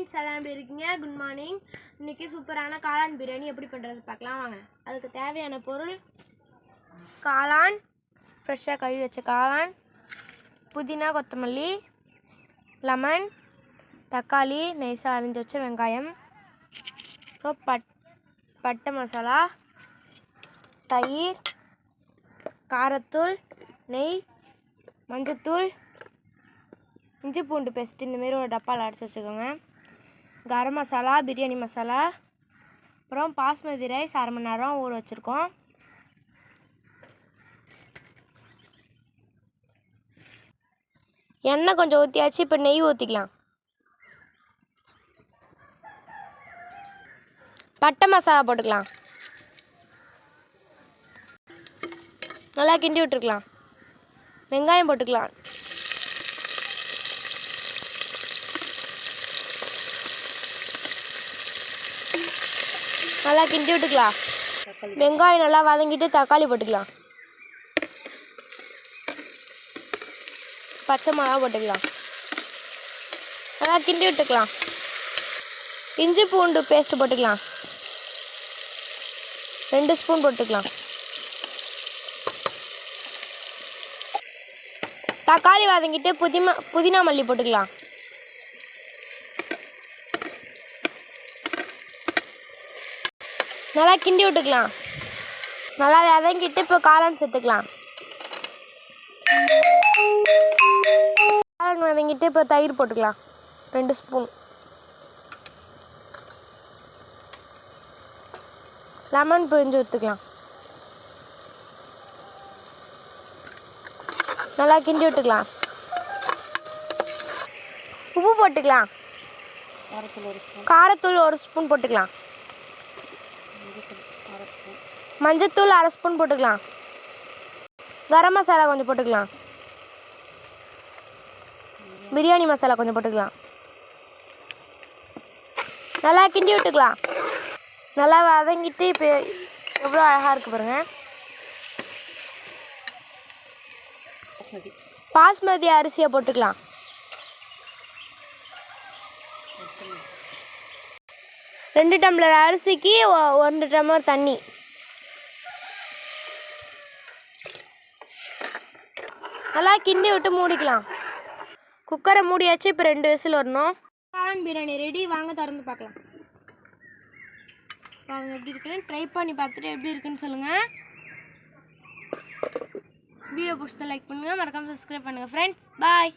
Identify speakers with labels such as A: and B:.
A: Friends எல்லாம் எப்படி இருக்கீங்க. குட் மார்னிங் இன்றைக்கி சூப்பரான காளான் பிரியாணி எப்படி பண்ணுறது பார்க்கலாம். வாங்க. அதுக்கு தேவையான பொருள் காளான் ஃப்ரெஷ்ஷாக கழுவி வச்ச காளான் புதினா கொத்தமல்லி லெமன் தக்காளி நைஸாக அரிஞ்சு வச்ச வெங்காயம் அப்புறம் பட் பட்டை மசாலா தயிர் காரத்தூள் நெய் மஞ்சத்தூள் இஞ்சி பூண்டு பேஸ்ட் இந்தமாரி ஒரு டப்பாவில் அடைச்சி வச்சுக்கோங்க. கரம் மசாலா பிரியாணி மசாலா அப்புறம் பாஸ்மதி ரைஸ் அரை மணி நேரம் ஊற வச்சுருக்கோம். எண்ணெய் கொஞ்சம் ஊற்றியாச்சு இப்போ நெய் ஊற்றிக்கலாம் பட்டை மசாலா போட்டுக்கலாம். நல்லா கிண்டி விட்டுருக்கலாம். வெங்காயம் போட்டுக்கலாம். நல்லா கிண்டி விட்டுக்கலாம். வெங்காயம் நல்லா வதங்கிட்டு தக்காளி போட்டுக்கலாம். பச்சை மிளகா போட்டுக்கலாம். நல்லா கிண்டி விட்டுக்கலாம். இஞ்சி பூண்டு பேஸ்ட் போட்டுக்கலாம். ரெண்டு ஸ்பூன் போட்டுக்கலாம். தக்காளி வதங்கிட்டு புதினா புதினா மல்லி போட்டுக்கலாம். நல்லா கிண்டி விட்டுக்கலாம். நல்லா வதங்கிட்டு இப்போ காளான் சேர்த்துக்கலாம். காளான் வதங்கிட்டு இப்போ தயிர் போட்டுக்கலாம். ரெண்டு ஸ்பூன் லெமன் பிழிஞ்சு ஊற்றுக்கலாம் நல்லா கிண்டி விட்டுக்கலாம். உப்பு போட்டுக்கலாம். காரத்தூள் ஒரு ஸ்பூன் போட்டுக்கலாம். மஞ்சத்தூள் அரை ஸ்பூன் போட்டுக்கலாம். கரம் மசாலா கொஞ்சம் போட்டுக்கலாம். பிரியாணி மசாலா கொஞ்சம் போட்டுக்கலாம். நல்லா கிண்டி விட்டுக்கலாம். நல்லா வதங்கிட்டு இப்போ எவ்வளோ அழகாக இருக்குது பாருங்க. பாஸ்மதி அரிசியை போட்டுக்கலாம். ரெண்டு டம்ளர் அரிசிக்கு ஒ- ஒன்று டம்ளர் தண்ணி. நல்லா கிண்டி விட்டு மூடிக்கலாம். குக்கரை மூடியாச்சு இப்போ ரெண்டு விசில் வரணும். காளான் பிரியாணி ரெடி வாங்க திறந்து பார்க்கலாம். பாருங்க எப்படி இருக்குன்னு ட்ரை பண்ணி பார்த்துட்டு எப்படி இருக்குன்னு சொல்லுங்கள் வீடியோ பிடிச்சி லைக் பண்ணுங்கள் மறக்காமல் சப்ஸ்கிரைப் பண்ணுங்கள் ஃப்ரெண்ட்ஸ் பாய்